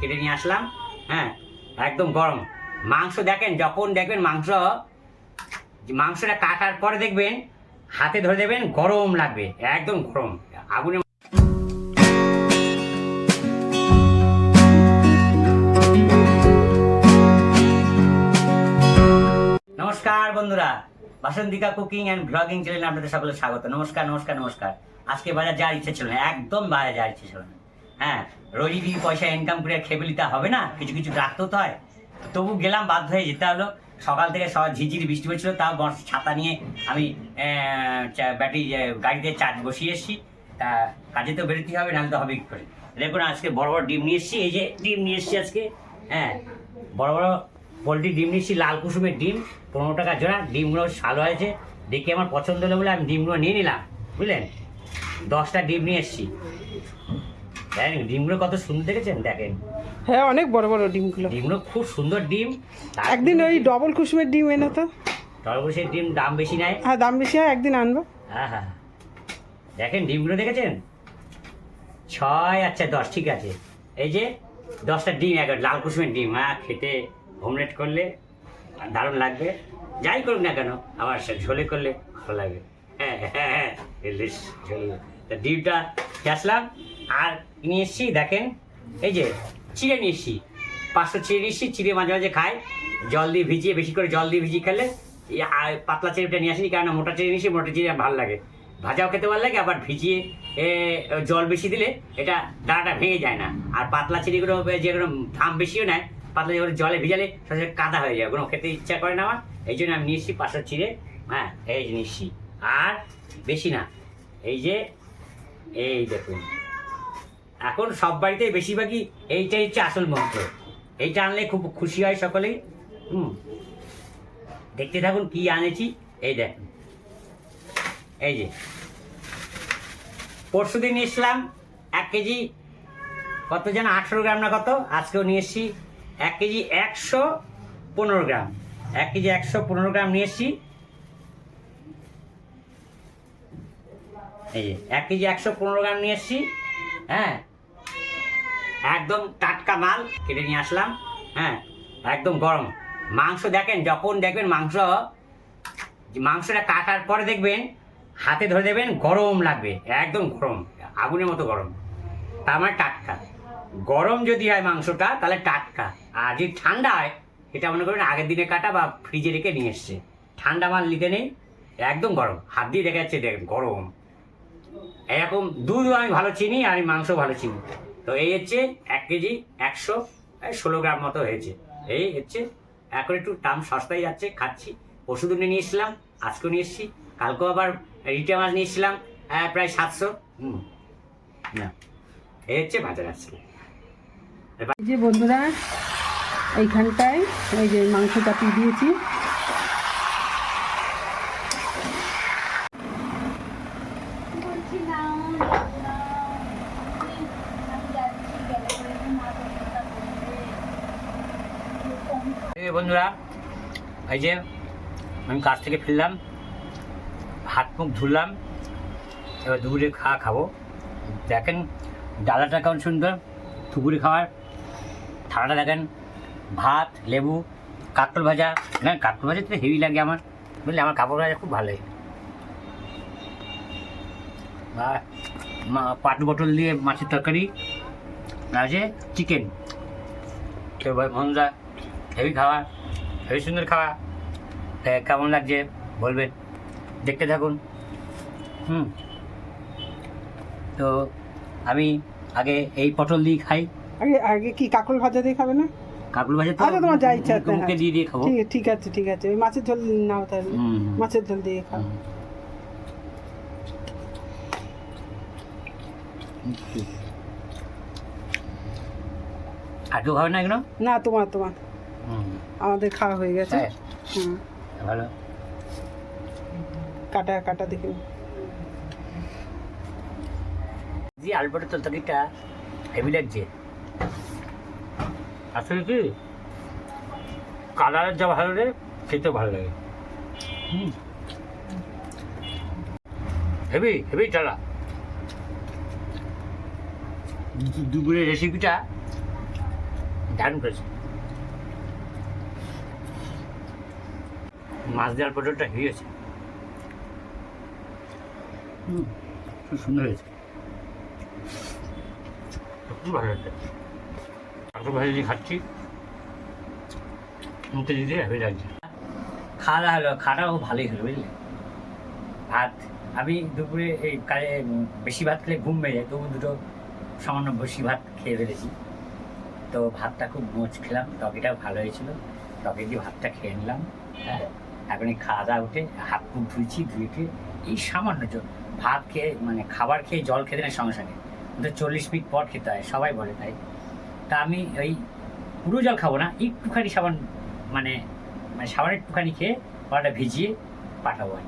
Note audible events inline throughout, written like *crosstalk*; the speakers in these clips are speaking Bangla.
কেটে নিয়ে আসলাম হ্যাঁ একদম গরম। মাংস দেখেন, যখন দেখবেন মাংস, মাংসটা কাটার পরে দেখবেন, হাতে ধরে দেবেন গরম লাগবে, একদম গরম। আগুনে নমস্কার বন্ধুরা, বাসন্তিকা কুকিং অ্যান্ড ব্লগিং চ্যানেলে আপনাদের সকলে স্বাগত। নমস্কার নমস্কার নমস্কার। আজকে বাজার যাওয়ার ইচ্ছে ছিল না, একদম বাজার যাওয়ার ইচ্ছে ছিল না। হ্যাঁ রোজই যদি পয়সা ইনকাম করে খেয়ে নিতে হবে না, কিছু কিছু রাখতেও তো হয়। তবু গেলাম, বাধ্য হয়ে যেতে হলো। সকাল থেকে সকাল ঝিঝিরি বৃষ্টি হচ্ছিল তাও বর্ষ- ছাতা নিয়ে আমি ব্যাটারি গাড়িতে চার্জ বসিয়ে এসেছি। তা কাজে তো বেরোতেই হবে, নাহলে তো হবে কি করে? দেখুন, আজকে বড় বড় ডিম নিয়ে এসেছি, এই যে ডিম নিয়ে এসেছি আজকে হ্যাঁ বড় বড় পোলট্রি ডিম নিয়েছি লাল কুসুমের ডিম, পনেরো টাকা জোড়া, ডিমগুলো ভালো হয়েছে। দেখে আমার পছন্দ হলো বলে আমি ডিমগুলো নিয়ে নিলাম, বুঝলেন? দশটা ডিম নিয়ে এসেছি। দেখেন ডিমগুলো কত সুন্দর দেখেছেন দেখেন হ্যাঁ অনেক বড় বড় ডিমগুলো ডিমগুলো খুব সুন্দর ডিম একদিন ওই ডবল কুসুমের ডিম এনে তো তরমুজের ডিম দাম বেশি নেয় হ্যাঁ দাম বেশি হয় একদিন আনব হ্যাঁ হ্যাঁ দেখেন ডিমগুলো দেখেছেন ছয় আচ্ছা দশ ঠিক আছে এই যে দশটা ডিম এক লাল কুসুমের ডিম হ্যাঁ খেতে হোমলেট করলে দারুণ লাগবে যাই করুক না কেন আবার ঝোলে করলে ভালো লাগবে হ্যাঁ হ্যাঁ হ্যাঁ ডিমটা খেয়ে আসলাম আর নিয়ে এসছি দেখেন এই যে চিড়ে নিয়ে এসছি। পাঁচশো চিড়ে নিয়ে এসছি চিড়ে মাঝে মাঝে খাই। জল দিয়ে ভিজিয়ে বেশি করে জল দিয়ে ভিজিয়ে খেলে আর পাতলা চিড়েটা নিয়ে আসিনি কারণ মোটা চিড়ে নিয়েছি মোটা চিড়ে ভালো লাগে। ভাজাও খেতে ভালো লাগে আবার ভিজিয়ে এ, জল বেশি দিলে এটা দানাটা ভেঙে যায় না। আর পাতলা চিড়িগুলো যেগুলো থাম বেশিও নেয় পাতলা যেগুলো জলে ভিজালে সহজে কাদা হয়ে যায় ওগুলো খেতে ইচ্ছা করে না আমার। এই জন্য আমি নিয়েছি পাঁচশো চিড়ে হ্যাঁ এই যে নিচ্ছি আর বেশি না এই যে এই দেখুন। এখন সব বাড়িতে বেশিরভাগই এইটাই হচ্ছে আসল মন্ত্র। এইটা আনলে খুব খুশি হয় সকলেই। হুম। দেখতে থাকুন কি আনেছি। এই দেখুন এই যে। পরশু দিন এসলাম, এক কেজি কত যেন আঠেরো গ্রাম না কত, আজকেও নিয়ে এসছি, এক কেজি একশো পনেরো গ্রাম। এক কেজি একশো পনেরো গ্রাম নিয়ে এসছি। এই যে, এক কেজি একশো পনেরো গ্রাম নিয়ে এসছি হ্যাঁ? একদম টাটকা মাল কেটে নিয়ে আসলাম হ্যাঁ একদম গরম। মাংস দেখেন, যখন দেখবেন মাংস, মাংসটা কাটার পরে দেখবেন, হাতে ধরে দেবেন গরম লাগবে, একদম গরম, আগুনের মতো গরম। তার মানে টাটকা। গরম যদি হয় মাংসটা, তাহলে টাটকা। আর যদি ঠান্ডা হয় এটা মনে করবেন আগের দিনে কাটা বা ফ্রিজে রেখে নিয়ে এসছে। ঠান্ডা মাল নিতে নেই, একদম গরম। হাত দিয়ে দেখা যাচ্ছে, দেখেন গরম। এরকম, দুধও আমি ভালো চিনি আর মাংস ভালো চিনি। তো এই হচ্ছে এক কেজি একশো ষোলো গ্রাম মতো হয়েছে। এই হচ্ছে এখন একটু দাম সস্তায় যাচ্ছে, খাচ্ছি। পরশু দিনে নিয়ে এসেছিলাম আজকেও নিয়ে এসেছি, কালকেও আবার রিটে মাছ নিয়ে এসেছিলাম প্রায় সাতশো। হুম। এই হচ্ছে বাজার এই যে বন্ধুরা, এইখানটায় এই যে মাংস দিয়ে দিয়েছি এই বন্ধুরা, এই যে আমি কাজ থেকে ফিরলাম, হাত মুখ ধুলাম, এবার দুপুরে খাওয়া খাব। দেখেন, ডালাটা কেমন সুন্দর, দুপুরে খাওয়ার থালাটা দেখেন, ভাত, লেবু কাতল ভাজা। না কাতল ভাজা তো হেভি লাগে আমার, বুঝলি? আমার কাপড় ভাজা খুব ভালো আর মা- দিয়ে মাছের তরকারি, আর আছে চিকেন তো ভাই বন্ধুরা হেভি খাওয়া হেভি সুন্দর খাওয়া। তা কেমন লাগছে বলবেন? দেখতে থাকুন। হুম। তো আমি আগে এই পটল দিয়ে খাই। আগে আগে কি কাকল ভাজা দিয়ে খাবে না? কাকুল ভাজা তো আচ্ছা তোমার যা ইচ্ছা মুখে দিয়ে দিয়ে খাব। ঠিক আছে ঠিক আছে ওই মাছের ঝোল নাও তাহলে। মাছের ঝোল দিয়ে খাও। আর কেউ খাবে না এগুলো না তোমার তোমার। আমাদের খাওয়া হয়ে গেছে। হুম। ভালো। কাটা কাটা দেখে। জি আলবার্টো তরকারিটা হেভি লাগছে। আসলে কি? কালারের যা ভালো লাগে খেতেও ভালো লাগে। হুম। হেভি হেভি চালা। দুপুরের রেসিপিটা দারুণ করেছে। মাছ দেওয়ার পটলটা হয়েছে হুম খুব সুন্দর হয়েছে খুব ভালো একটু ভালো দিয়ে খাচ্ছি। মুখে দিতে হয়ে যাচ্ছে খাওয়া দাওয়া হলো খাওয়াটাও ভালোই হলো বুঝলে ভাত আমি দুপুরে এই উম, বেশি ভাত খেলে ঘুম যায় তবু দুটো সামান্য বেশি ভাত খেয়ে ফেলেছি। তো ভাতটা খুব মোচ খেলাম টকেটাও ভালো হয়েছিল। টকে দিয়ে ভাতটা খেয়ে নিলাম হ্যাঁ। এখন খাওয়া দাওয়া উঠে, হাত মুখ ধুয়েছি, ধুয়ে টুয়ে এই সামান্য জল, ভাত খেয়ে মানে খাবার খেয়ে জল খেতে না সঙ্গে সঙ্গে। তো চল্লিশ মিনিট পর খেতে হয়, সবাই বলে তাই। তা আমি ওই পুরো জল খাব না, একটুখানি সাবান মানে মানে সাবান একটুখানি খেয়ে কলাটা ভিজিয়ে পাঠাবো আর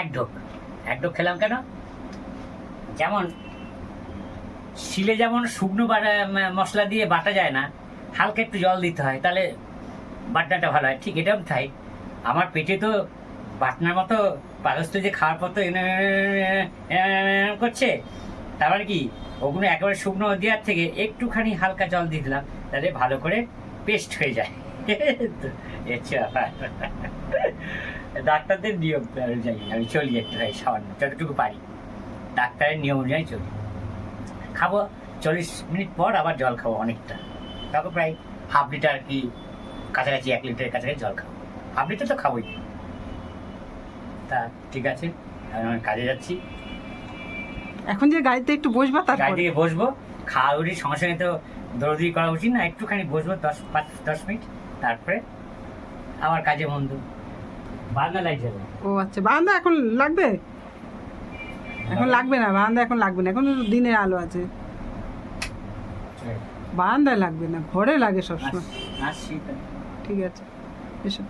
এক ঢোক এক ঢোক খেলাম কেন? যেমন শিলে যেমন শুকনো বাটা মশলা দিয়ে বাটা যায় না, হালকা একটু জল দিতে হয়, তাহলে বাটনাটা ভালো হয়। ঠিক এটাও তাই। আমার পেটে তো বাটনার মতো পারস্ত যে খাওয়ার পর তো করছে, তার মানে কি? ওগুলো একেবারে শুকনো দেওয়ার থেকে একটুখানি হালকা জল দিয়ে দিলাম, তাহলে ভালো করে পেস্ট হয়ে যায়। *laughs* ডাক্তারদের নিয়ম অনুযায়ী আমি চলি একটু সামান্য, যতটুকু পারি। ডাক্তারের নিয়ম অনুযায়ী চলি। খাব চল্লিশ মিনিট পর আবার জল খাব অনেকটা। তারপর প্রায় হাফ লিটার কি কাছাকাছি এক লিটারের কাছাকাছি জল খাব। হাফ লিটার তো খাবোই। তা ঠিক আছে আমি কাজে যাচ্ছি। এখন যে গাড়িতে একটু বসবা গাড়ি তারপর থেকে বসবো। খাওয়া উঠি সঙ্গে সঙ্গে তো দৌড়দি করা উচিত না একটুখানি বসবো দশ পাঁচ দশ মিনিট। তারপরে আমার কাজে বন্ধু। লাগছে না। ও আচ্ছা বারান্দা এখন লাগবে? এখন লাগবে না বারান্দা এখন লাগবে না এখন দিনের আলো আছে। বারান্দায় লাগবে না ঘরে লাগে সবসময়। ঠিক আছে এসো।